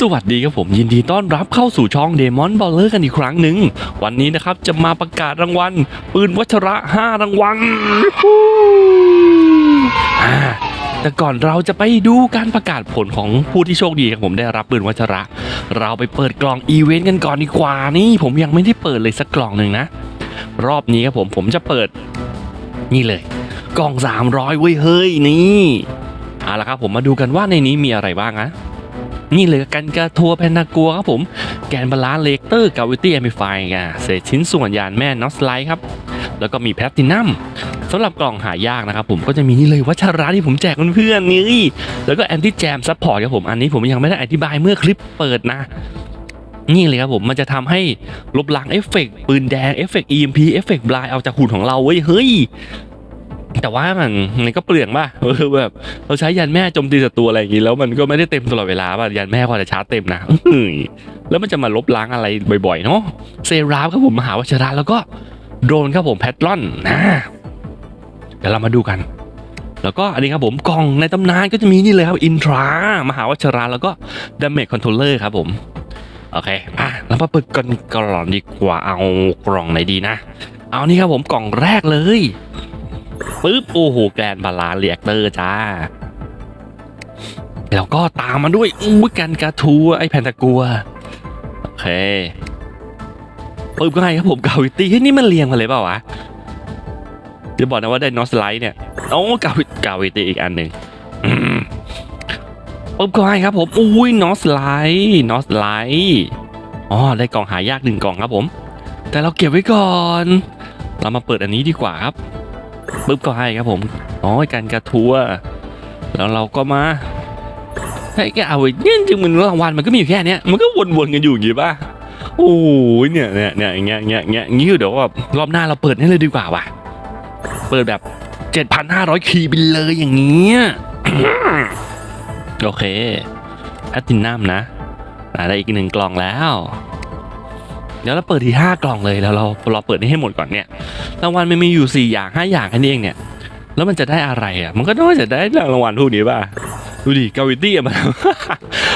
สวัสดีครับผมยินดีต้อนรับเข้าสู่ช่องเดมอนบอลเลอร์กันอีกครั้งหนึ่ง วันนี้นะครับจะมาประกาศรางวัล ปืนวัชระ 5 รางวัลอ่าแต่ก่อนเราจะไปดูการประกาศผลของผู้ที่โชคดีครับผมได้รับปืนวัชระ เราไปเปิดกล่องอีเวนต์กันก่อนดีกว่านี่ผมยังไม่ได้เปิดเลยสักกล่องหนึ่งนะ รอบนี้ครับผมผมจะเปิด นี่เลย กล่อง 300เว้ยเฮ้ยนี่เอาละครับผมมาดูกันว่าในนี้มีอะไรบ้างนะ นี่เลยกันกระทัวแพนนากัวครับผม แกนบาลานเลกเตอร์กาวิตี้แอมพลิฟายอะเศษชิ้นส่วนยานแม่นอสไลท์ครับ แล้วก็มีแพลตินัมสำหรับกล่องหายากนะครับผมก็จะมีนี่เลยวัชระที่ผมแจกเพื่อนๆนี่แล้วก็แอนติแจมซัพพอร์ตครับผมอันนี้ผมยังไม่ได้อธิบายเมื่อคลิปเปิดนะนี่เลยครับผมมันจะทำให้ลบล้างเอฟเฟกต์ปืนแดงเอฟเฟกต์ EMP เอฟเฟกต์บลายเอาจากหุ่นของเราเว้ยเฮ้ย แต่ว่ามันมันก็เปลืองป่ะเออแบบเราใช้ยันแม่โจมตีศัตรูอะไรอย่างงี้แล้วมันก็ไม่ได้เต็มตลอดเวลาป่ะยันแม่พอจะชาร์จเต็มนะอื้อหือแล้วมันจะมาลบล้างอะไรบ่อยๆเนาะเซราฟครับผมมหาวชระแล้วก็โดนครับผมแพทรอนนะเดี๋ยวเรามาดูกัน แล้วก็อันนี้ครับผมกล่องในตำนานก็จะมีนี่เลยครับอินทรามหาวชระแล้วก็ดาเมจคอนโทรลเลอร์ครับผมโอเคอะเรามาเปิดกันกล่องดีกว่าเอากล่องไหนดีนะ เอานี่ครับผมกล่องแรกเลย ปึ๊บโอ้โหแกนบาลานเรียกเตอร์จ้า แล้วก็ตามมาด้วยอู้กันกระทูไอแพนตากัว โอเคปึ๊บก็ไงครับผมกาวิตี้เฮ้ยนี่มันเรียงมาเลยเปล่าวะจะบอกนะว่าได้นอสไลท์เนี่ยโอ้กาวิกาวิตี้อีกอันหนึ่งปึ๊บก็ไงครับผมอุ้ยนอสไลท์นอสไลท์อ๋อได้กล่องหายากหนึ่งกล่องครับผม แต่เราเก็บไว้ก่อน เรามาเปิดอันนี้ดีกว่าครับ ปึ๊บก็ให้ครับผมอ๋อการกระทัวแล้วเราก็มาให้แกเอาไว้เนี่ยจริงมันรางวัลมันก็มีอยู่แค่นี้มันก็วนๆกันอยู่อย่างงี้ป่ะโอ้ยเนี่ยเนี่ยเนี่ยอย่างเงี้ยอย่างเงี้ยอย่างเงี้ยอย่างงี้เดี๋ยวแบบรอบหน้าเราเปิดให้เลยดีกว่าว่ะเปิดแบบ7,500คีย์ไปเลยอย่างเงี้ยโอเคแพตตินัมนะได้อีกหนึ่งกล่องแล้ว เดี๋ยวเราเปิดที่ห้ากล่องเลยแล้วเราเราเปิดนี้ให้หมดก่อนเนี่ยรางวัลมันมีอยู่สี่อย่างห้าอย่างแค่นี้เองเนี่ย แล้วมันจะได้อะไรอะ มันก็ต้องจะได้รางวัลพวกนี้ป่ะดูดิกาวิตี้มัน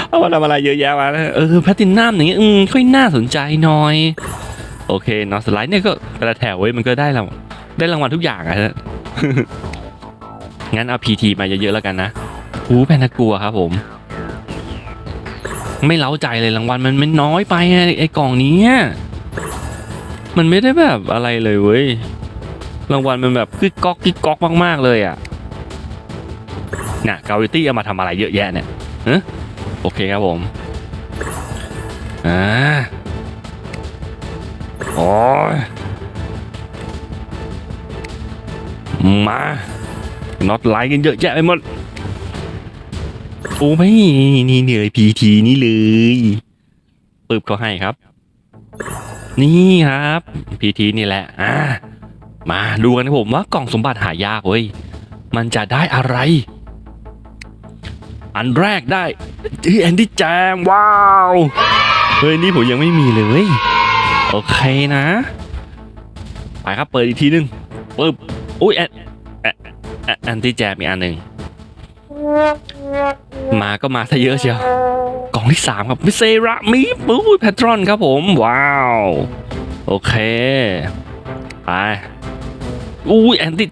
เอามาทำอะไรเยอะแยะมาเออแพตินัมอย่างเงี้ยอืมค่อยน่าสนใจหน่อย โอเคนอสไลด์เนี่ยก็แต่ละแถวเว้ยมันก็ได้รางได้รางวัลทุกอย่างอะฮะงั้นเอาพีทีมาเยอะๆแล้วกันนะหูแพนตากัวครับผม ไม่เล้าใจเลยรางวัลมันมันน้อยไปไงไอ้กล่องนี้มันไม่ได้แบบอะไรเลยเว้ยรางวัลมันแบบกึกก๊อกกึกก๊อกมากๆเลยอะน่ะกาวิตี้เอามาทำอะไรเยอะแยะเนี่ยโอเคครับผมอ่าโอ้ยมาน็อตไลน์กันเยอะแยะไปหมด อ้ไม่นี่เหนื่อยพีทีนี่เลยปึ๊บเขาให้ครับ นี่ครับพีทีนี่แหละอ่ามาดูกันนะผมว่ากล่องสมบัติหายากเว้ยมันจะได้อะไร อันแรกได้ที่แอนดี้แจมว้าวเฮ้ยนี่ผมยังไม่มีเลยโอเคนะไปครับเปิดอีกทีนึงปึ๊บอุ้ยแอนแอนแอนแอนตี้แจมอีกอันหนึ่ง มาก็มาซะเยอะเชียวกล่องที่สามครับมิเซรามิปุ๊บแพทรอนครับผม ว้าว โอเค ไปอุ้ยแอนติ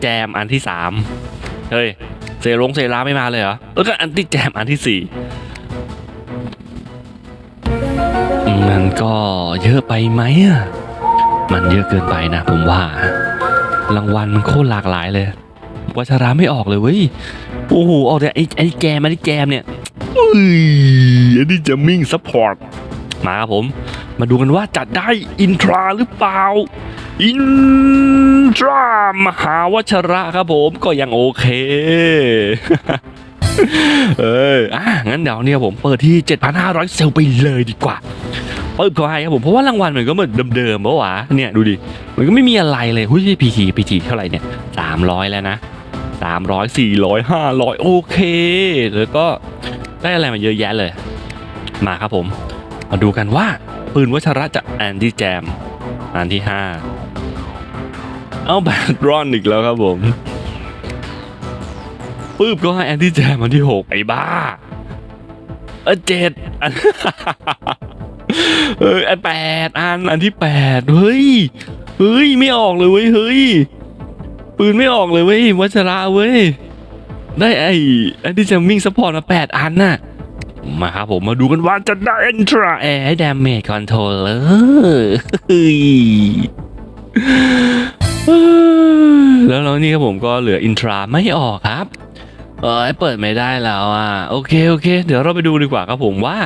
แจมอันที่สามเฮ้ย เซรงเซราไม่มาเลยเหรอแล้วก็แอนติแจมอันที่สี่มันก็เยอะไปไหมอะมันเยอะเกินไปนะผมว่ารางวัลมันโคตรหลากหลายเลยวัชราไม่ออกเลยเว้ย โอ้โหออกแต่ไอ้ไอ้แกมไอ้แกมเนี่ยอุ้ยอันนี้จะมิ่งซัพพอร์ตมาครับผม มาดูกันว่าจะได้อินทราหรือเปล่า อินทรามหาวชระครับผมก็ยังโอเค เอออะงั้นเดี๋ยวเนี่ยผมเปิดที่ 7,500 เซลไปเลยดีกว่าเปิดเขาให้ครับผมเพราะว่ารางวัลมันก็เหมือนเดิมๆปะวะเนี่ยดูดิ มันก็ไม่มีอะไรเลยหุ้ยพีทีพีทีเท่าไหร่เนี่ย300 แล้วนะ 300 400 500 โอเค แล้วก็ได้อะไรมาเยอะแยะเลย มาครับผม มาดูกันว่า ปืนวัชระจากแอนดี้แจม อันที่ 5 เอาแบตรอนอีกแล้วครับผมปื้บก็ให้แอนดี้แจมอันที่ 6 ไอ้บ้า เออเจ็ดอันเอออันแปดอันอันที่แปดเฮ้ย เฮ้ย ไม่ออกเลยเฮ้ย ปืนไม่ออกเลยเว้ยวัชระเว้ย ได้ไอ้ไอ้ที่จะมิ่งซัพพอร์ตมาแปดอันน่ะ มาครับผมมาดูกันว่าจะได้เอนทราแอร์ดามเมจคอนโทรลเลอร์เฮ้ยแล้วแล้วนี่ครับผมก็เหลืออินทราไม่ออกครับเออเปิดไม่ได้แล้วอะโอเคโอเค เดี๋ยวเราไปดูดีกว่าครับผมว่า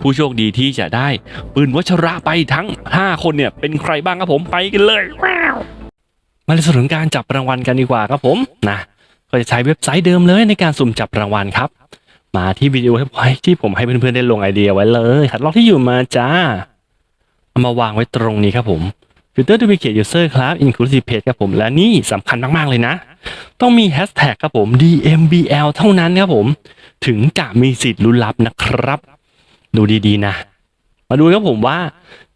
ผู้โชคดีที่จะได้ปืนวัชระไปทั้ง 5 คนเนี่ยเป็นใครบ้างครับผมไปกันเลยว้าว มาในส่วนของการจับรางวัลกันดีกว่าครับผมนะก็จะใช้เว็บไซต์เดิมเลยในการสุ่มจับรางวัลครับ มาที่วิดีโอไว้ที่ผมให้เพื่อนๆได้ลงไอเดียไว้เลยคัดลอกที่อยู่มาจ้าเอามาวางไว้ตรงนี้ครับผม Filter Duplicate User ครับ Inclusive Page ครับผม และนี่สำคัญมาก ๆ เลยนะ ต้องมี Hashtag ครับผม DMBL เท่านั้นครับผม ถึงจะมีสิทธิ์ลุ้นรับนะครับ ดูดี ๆ นะ มาดูครับผมว่า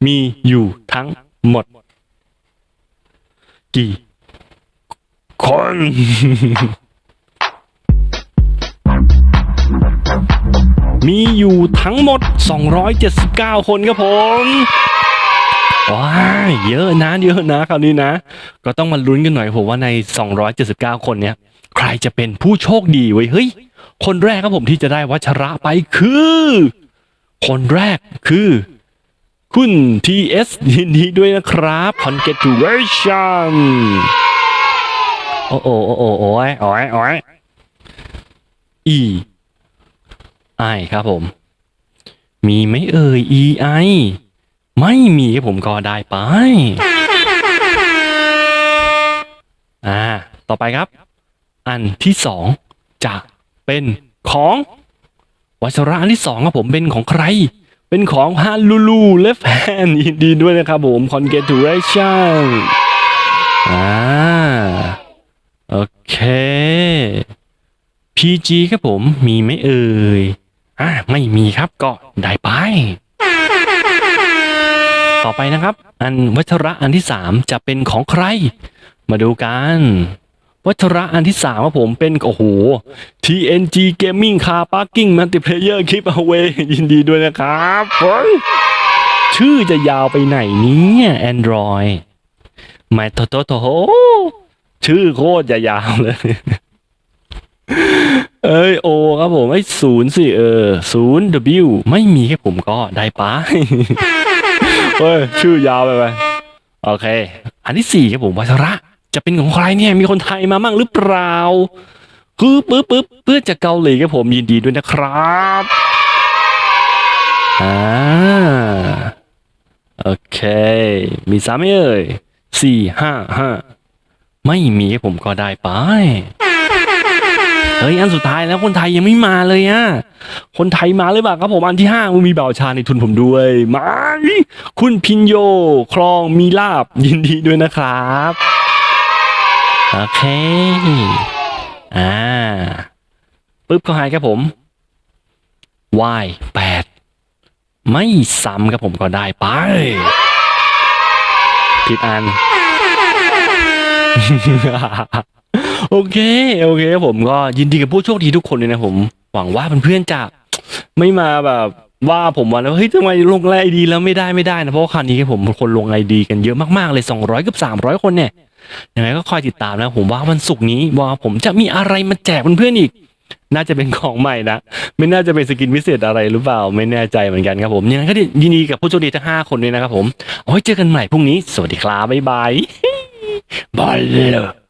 มีอยู่ทั้งหมด กี่ คน มีอยู่ทั้งหมด 279 คนครับผมว้ายเยอะนะเยอะนะคราวนี้นะ ก็ต้องมาลุ้นกันหน่อยผมว่าใน 279 คนเนี้ยใครจะเป็นผู้โชคดีเว้ยเฮ้ย คนแรกครับผมที่จะได้วัชระไปคือ คนแรกคือ คุณ TS ยินดีด้วยนะครับ congratulation โอ้โอ้โอ้โอ้โอ้ยโอ้ยโอ้ย E I ครับผม มีไหมเอ่ย E I ไม่มีครับผมก็ได้ไป อ่า ต่อไปครับ อันที่สองจะเป็นของ วัชระอันที่สองครับผมเป็นของใคร เป็นของฮาลูลูและแฟนยินดีด้วยนะครับผม congratulation อ่าโอเค PG ครับผมมีไหมเอ่ยอ่าไม่มีครับก็ได้ไป ต่อไปนะครับ อันวัชระอันที่สามจะเป็นของใคร มาดูกัน วัชระอันที่สามครับผมเป็นโอ้โห TNG Gaming Car Parking Multiplayer Keep Away ยินดีด้วยนะครับเฮ้ยชื่อจะยาวไปไหนเนี่ย Android ไม่โตโตโตโหชื่อโคตรจะยาวเลย เอ้ยโอครับผมไอ้ศูนย์สิเออศูนย์ W ไม่มีแค่ผมก็ได้ไปเฮ้ย ชื่อยาวไปไปโอเค อันที่สี่ครับผมวัชระ จะเป็นของใครเนี่ยมีคนไทยมามั่งหรือเปล่าคือปึ๊บปึ๊บเพื่อจากเกาหลีครับผมยินดีด้วยนะครับอ่าโอเค มีสามไหมเอ่ยสี่ห้าห้าไม่มีครับผมก็ได้ไปเฮ้ยอันสุดท้ายแล้วคนไทยยังไม่มาเลยอะคนไทยมาเลยเปล่าครับผมอันที่ห้ามันมีบ่าวชาในทุนผมด้วยมาคุณพินโย คลองมีลาบยินดีด้วยนะครับ โอเค อ่า ปึ๊บเข้าให้ครับผม y แปดไม่ซ้ำครับผมก็ได้ไป ผิดอัน โอเค โอเคครับผมก็ยินดีกับผู้โชคดีทุกคนเลยนะผม หวังว่าเพื่อนๆจะไม่มาแบบว่าผมวันแล้วเฮ้ยทำไมลงไอดีแล้วไม่ได้ไม่ได้นะเพราะว่าคราวนี้ผมคนลงไอดีกันเยอะมากๆเลย 200 กับ 300 คนเนี่ย ยังไงก็คอยติดตามนะผมว่าวันศุกร์นี้ว่าผมจะมีอะไรมาแจกเพื่อนๆอีก น่าจะเป็นของใหม่นะไม่น่าจะเป็นสกินพิเศษอะไรหรือเปล่าไม่แน่ใจเหมือนกันครับผมยังไงก็ยินดีกับผู้โชคดีทั้งห้าคนด้วยนะครับผมเอาไว้เจอกันใหม่พรุ่งนี้ สวัสดีครับบ๊ายบายบายเลย